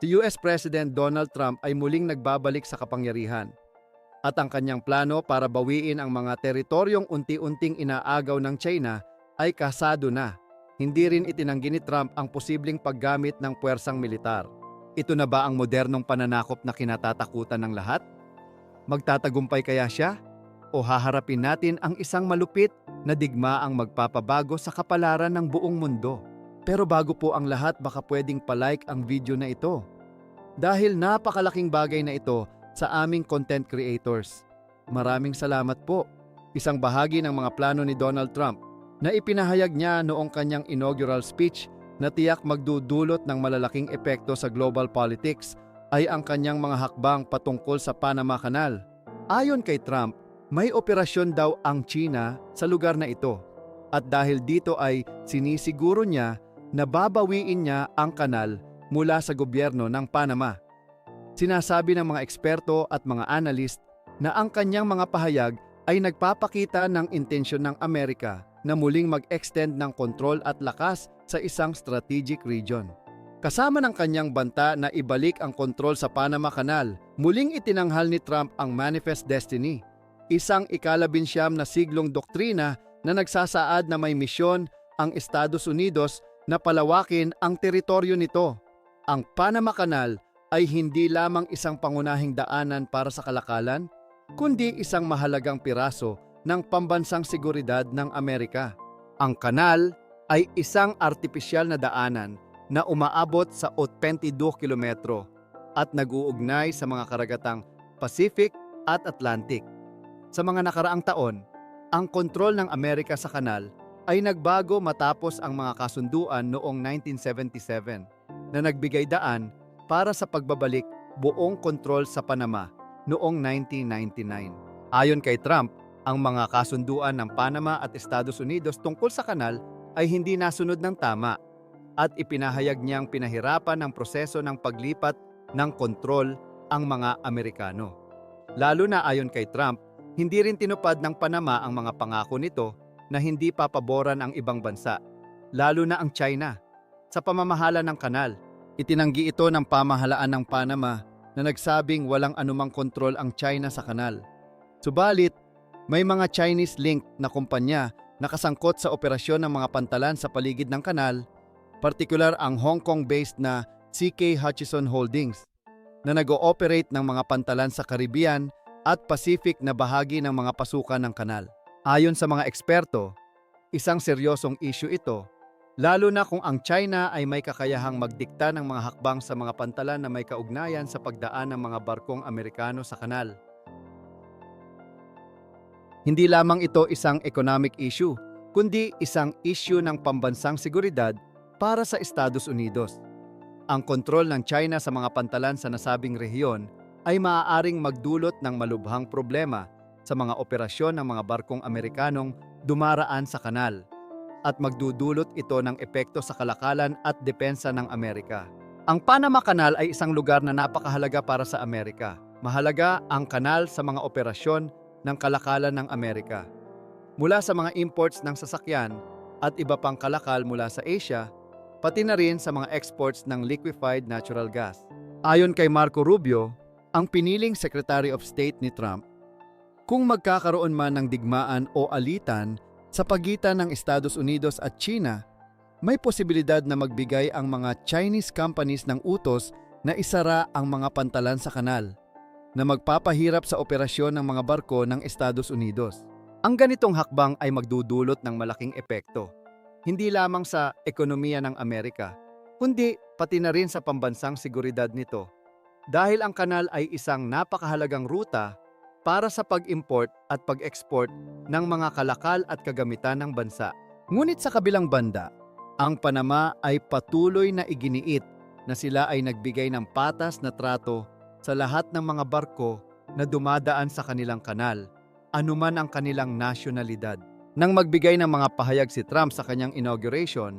si US President Donald Trump ay muling nagbabalik sa kapangyarihan at ang kanyang plano para bawiin ang mga teritoryong unti-unting inaagaw ng China ay kasado na. Hindi rin itinanggi ni Trump ang posibleng paggamit ng puwersang militar. Ito na ba ang modernong pananakop na kinatatakutan ng lahat? Magtatagumpay kaya siya? O haharapin natin ang isang malupit na digmaang magpapabago sa kapalaran ng buong mundo? Pero bago po ang lahat baka pwedeng palike ang video na ito. Dahil napakalaking bagay na ito sa aming content creators. Maraming salamat po. Isang bahagi ng mga plano ni Donald Trump na ipinahayag niya noong kanyang inaugural speech na tiyak magdudulot ng malalaking epekto sa global politics ay ang kanyang mga hakbang patungkol sa Panama Canal. Ayon kay Trump, may operasyon daw ang China sa lugar na ito. At dahil dito ay sinisiguro niya na babawiin niya ang kanal mula sa gobyerno ng Panama. Sinasabi ng mga eksperto at mga analyst na ang kanyang mga pahayag ay nagpapakita ng intensyon ng Amerika na muling mag-extend ng kontrol at lakas sa isang strategic region. Kasama ng kanyang banta na ibalik ang kontrol sa Panama Canal, muling itinanghal ni Trump ang Manifest Destiny, isang ikalabinsyam na siglong doktrina na nagsasaad na may misyon ang Estados Unidos na palawakin ang teritoryo nito. Ang Panama Canal ay hindi lamang isang pangunahing daanan para sa kalakalan, kundi isang mahalagang piraso ng pambansang seguridad ng Amerika. Ang kanal ay isang artipisyal na daanan na umaabot sa 82 kilometro at nag-uugnay sa mga karagatang Pacific at Atlantic. Sa mga nakaraang taon, ang kontrol ng Amerika sa kanal ay nagbago matapos ang mga kasunduan noong 1977 na nagbigay daan para sa pagbabalik buong kontrol sa Panama noong 1999. Ayon kay Trump, ang mga kasunduan ng Panama at Estados Unidos tungkol sa kanal ay hindi nasunod ng tama at ipinahayag niyang pinahirapan ng proseso ng paglipat ng kontrol ang mga Amerikano. Lalo na ayon kay Trump, hindi rin tinupad ng Panama ang mga pangako nito na hindi papaboran ang ibang bansa, lalo na ang China. Sa pamamahala ng kanal, itinanggi ito ng pamahalaan ng Panama na nagsabing walang anumang kontrol ang China sa kanal. Subalit, may mga Chinese linked na kumpanya na kasangkot sa operasyon ng mga pantalan sa paligid ng kanal, partikular ang Hong Kong-based na CK Hutchison Holdings na nag-ooperate ng mga pantalan sa Caribbean at Pacific na bahagi ng mga pasukan ng kanal. Ayon sa mga eksperto, isang seryosong issue ito, lalo na kung ang China ay may kakayahang magdikta ng mga hakbang sa mga pantalan na may kaugnayan sa pagdaan ng mga barkong Amerikano sa kanal. Hindi lamang ito isang economic issue, kundi isang issue ng pambansang seguridad para sa Estados Unidos. Ang kontrol ng China sa mga pantalan sa nasabing rehiyon ay maaaring magdulot ng malubhang problema sa mga operasyon ng mga barkong Amerikanong dumaraan sa kanal at magdudulot ito ng epekto sa kalakalan at depensa ng Amerika. Ang Panama Canal ay isang lugar na napakahalaga para sa Amerika. Mahalaga ang kanal sa mga operasyon ng kalakalan ng Amerika. Mula sa mga imports ng sasakyan at iba pang kalakal mula sa Asia, pati na rin sa mga exports ng liquefied natural gas. Ayon kay Marco Rubio, ang piniling Secretary of State ni Trump, kung magkakaroon man ng digmaan o alitan sa pagitan ng Estados Unidos at China, may posibilidad na magbigay ang mga Chinese companies ng utos na isara ang mga pantalan sa kanal na magpapahirap sa operasyon ng mga barko ng Estados Unidos. Ang ganitong hakbang ay magdudulot ng malaking epekto, hindi lamang sa ekonomiya ng Amerika, kundi pati na rin sa pambansang seguridad nito. Dahil ang kanal ay isang napakahalagang ruta para sa pag-import at pag-export ng mga kalakal at kagamitan ng bansa. Ngunit sa kabilang banda, ang Panama ay patuloy na iginiit na sila ay nagbigay ng patas na trato sa lahat ng mga barko na dumadaan sa kanilang kanal, anuman ang kanilang nasyonalidad. Nang magbigay ng mga pahayag si Trump sa kanyang inauguration,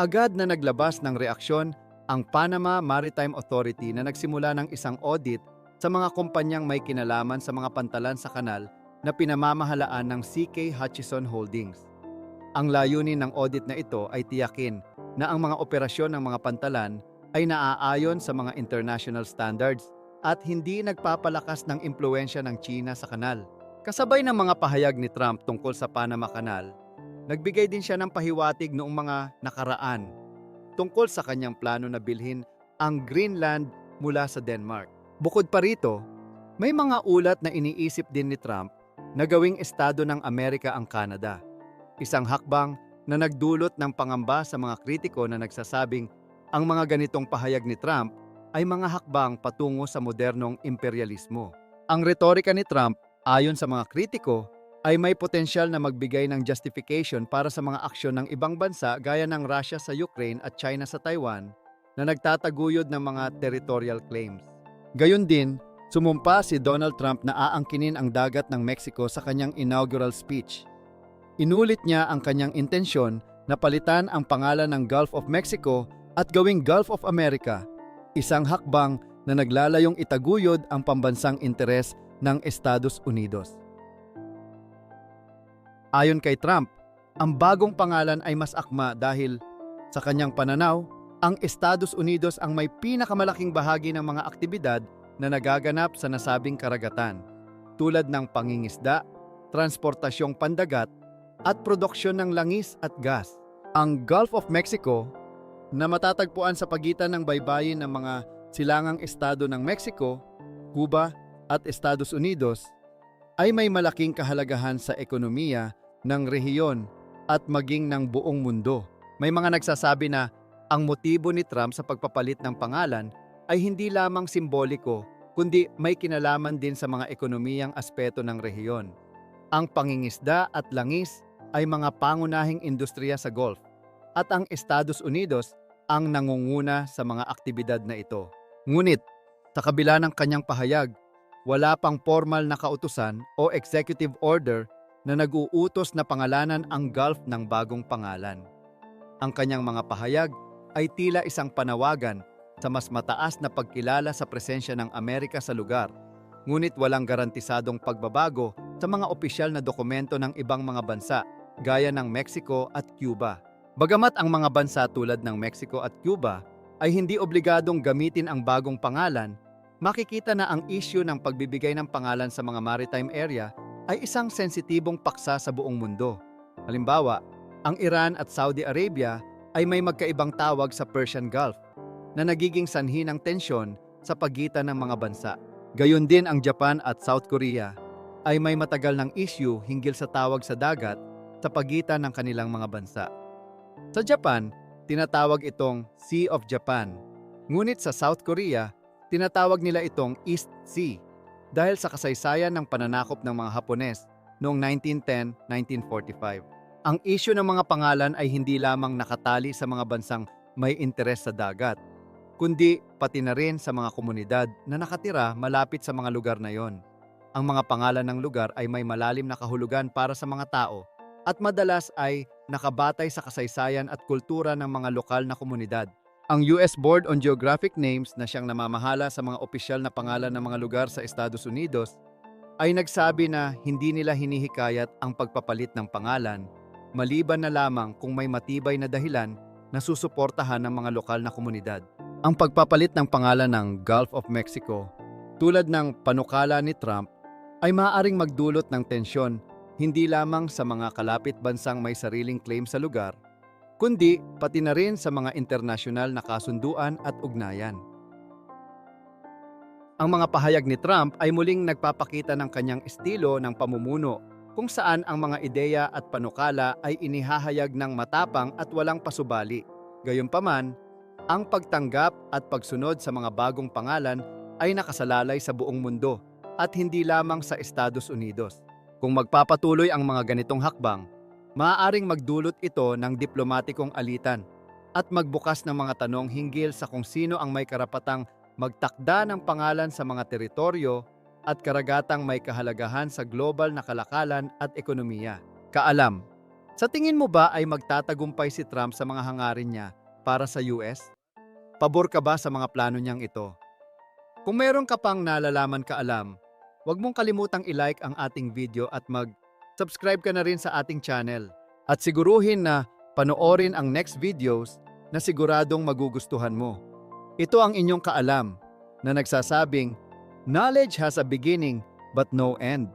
agad na naglabas ng reaksyon ang Panama Maritime Authority na nagsimula ng isang audit sa mga kumpanyang may kinalaman sa mga pantalan sa kanal na pinamamahalaan ng CK Hutchison Holdings. Ang layunin ng audit na ito ay tiyakin na ang mga operasyon ng mga pantalan ay naaayon sa mga international standards at hindi nagpapalakas ng impluensya ng China sa kanal. Kasabay ng mga pahayag ni Trump tungkol sa Panama Canal, nagbigay din siya ng pahiwatig noong mga nakaraan tungkol sa kanyang plano na bilhin ang Greenland mula sa Denmark. Bukod pa rito, may mga ulat na iniisip din ni Trump na gawing estado ng Amerika ang Canada. Isang hakbang na nagdulot ng pangamba sa mga kritiko na nagsasabing ang mga ganitong pahayag ni Trump ay mga hakbang patungo sa modernong imperialismo. Ang retorika ni Trump, ayon sa mga kritiko, ay may potensyal na magbigay ng justification para sa mga aksyon ng ibang bansa gaya ng Russia sa Ukraine at China sa Taiwan na nagtataguyod ng mga territorial claims. Gayon din, sumumpa si Donald Trump na aangkinin ang dagat ng Mexico sa kanyang inaugural speech. Inulit niya ang kanyang intensyon na palitan ang pangalan ng Gulf of Mexico at gawing Gulf of America, isang hakbang na naglalayong itaguyod ang pambansang interes ng Estados Unidos. Ayon kay Trump, ang bagong pangalan ay mas akma dahil sa kanyang pananaw, ang Estados Unidos ang may pinakamalaking bahagi ng mga aktibidad na nagaganap sa nasabing karagatan, tulad ng pangingisda, transportasyong pandagat, at produksyon ng langis at gas. Ang Gulf of Mexico, na matatagpuan sa pagitan ng baybayin ng mga silangang estado ng Mexico, Cuba at Estados Unidos, ay may malaking kahalagahan sa ekonomiya ng rehiyon at maging ng buong mundo. May mga nagsasabi na ang motibo ni Trump sa pagpapalit ng pangalan ay hindi lamang simboliko kundi may kinalaman din sa mga ekonomiyang aspeto ng rehiyon. Ang pangingisda at langis ay mga pangunahing industriya sa Gulf at ang Estados Unidos ang nangunguna sa mga aktibidad na ito. Ngunit, sa kabila ng kanyang pahayag, wala pang formal na kautusan o executive order na nag-uutos na pangalanan ang Gulf ng bagong pangalan. Ang kanyang mga pahayag ay tila isang panawagan sa mas mataas na pagkilala sa presensya ng Amerika sa lugar, ngunit walang garantisadong pagbabago sa mga opisyal na dokumento ng ibang mga bansa gaya ng Mexico at Cuba. Bagamat ang mga bansa tulad ng Mexico at Cuba ay hindi obligadong gamitin ang bagong pangalan, makikita na ang issue ng pagbibigay ng pangalan sa mga maritime area ay isang sensitibong paksa sa buong mundo. Halimbawa, ang Iran at Saudi Arabia ay may magkaibang tawag sa Persian Gulf na nagiging sanhi ng tensyon sa pagitan ng mga bansa. Gayon din ang Japan at South Korea ay may matagal ng issue hinggil sa tawag sa dagat sa pagitan ng kanilang mga bansa. Sa Japan, tinatawag itong Sea of Japan. Ngunit sa South Korea, tinatawag nila itong East Sea dahil sa kasaysayan ng pananakop ng mga Hapones noong 1910-1945. Ang isyu ng mga pangalan ay hindi lamang nakatali sa mga bansang may interes sa dagat, kundi pati na rin sa mga komunidad na nakatira malapit sa mga lugar na yon. Ang mga pangalan ng lugar ay may malalim na kahulugan para sa mga tao at madalas ay nakabatay sa kasaysayan at kultura ng mga lokal na komunidad. Ang US Board on Geographic Names na siyang namamahala sa mga opisyal na pangalan ng mga lugar sa Estados Unidos ay nagsabi na hindi nila hinihikayat ang pagpapalit ng pangalan maliban na lamang kung may matibay na dahilan na susuportahan ng mga lokal na komunidad. Ang pagpapalit ng pangalan ng Gulf of Mexico, tulad ng panukala ni Trump, ay maaaring magdulot ng tensyon hindi lamang sa mga kalapit bansang may sariling claim sa lugar, kundi pati na rin sa mga internasyonal na kasunduan at ugnayan. Ang mga pahayag ni Trump ay muling nagpapakita ng kanyang estilo ng pamumuno kung saan ang mga ideya at panukala ay inihahayag ng matapang at walang pasubali. Gayunpaman, ang pagtanggap at pagsunod sa mga bagong pangalan ay nakasalalay sa buong mundo at hindi lamang sa Estados Unidos. Kung magpapatuloy ang mga ganitong hakbang, maaaring magdulot ito ng diplomatikong alitan at magbukas ng mga tanong hinggil sa kung sino ang may karapatang magtakda ng pangalan sa mga teritoryo at karagatang may kahalagahan sa global na kalakalan at ekonomiya. Kaalam, sa tingin mo ba ay magtatagumpay si Trump sa mga hangarin niya para sa US? Pabor ka ba sa mga plano niyang ito? Kung meron ka pang nalalaman kaalam, huwag mong kalimutang i-like ang ating video at mag-subscribe ka na rin sa ating channel. At siguruhin na panoorin ang next videos na siguradong magugustuhan mo. Ito ang inyong kaalam na nagsasabing, Knowledge has a beginning but no end.